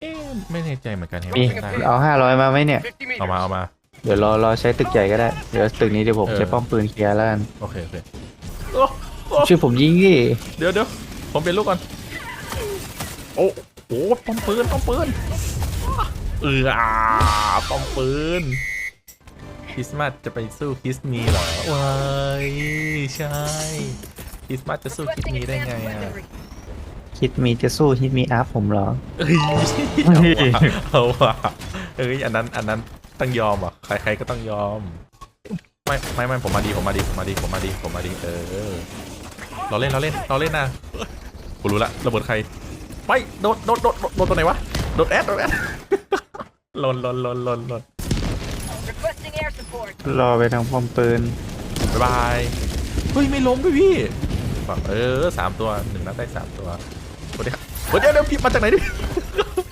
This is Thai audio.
เอ๊ะไม่แน่ใจเหมือนกันมีเห็นได้เอาห้าร้อยมาไหมเนี่ย 50เอามา meters. เอามา เดี๋ยวรอรอใช้ตึกใหญ่ก็ได้ เดี๋ยวตึกนี้เดี๋ยวผมเออ ใช้ป้อมปืนเคลียร์แล้วกันโอเคโอเคโอ้โอ้ช่วยผมยิงดิเดี๋ยวเดี๋ยวผมเป็นลูกก่อน โอ้โหป้อมปืนป้อมปืนเอออ่าป้อมปืนคริสต์มาสจะไปสู้คริสต์มีเหรอว้ายใช่คริสต์มาสจะสู้คริสต์มีได้ไงอะ คิดมีจะสู้ฮิตมีอัพผมเหรอ เอ้ยเอาว่ะเอ้ยอันนั้นอันนั้นต้องยอมอะใครใครก็ต้องยอม ไม่ไม่ไม่ผมมาดีผมมาดีผมมาดีผมมาดีผมมาดีเออเราเล่นเราเล่นเราเล่นนะกูรู้ละระเบิดใครไปโดดโดดโดดโดดโดดตัวไหนวะโดดแอดโดดแอดหล่นหล่นหล่นหล่นหล่น Requesting air support. รอไปทางป้อมปืนบ๊ายบายเฮ้ยไม่ล้มด้วยพี่แบบเออสามตัวหนึ่งนัดได้สามตัว สวัสดีครับเฮ้ยเดี๋ยวเดี๋ยวพี่มาจากไหนดิ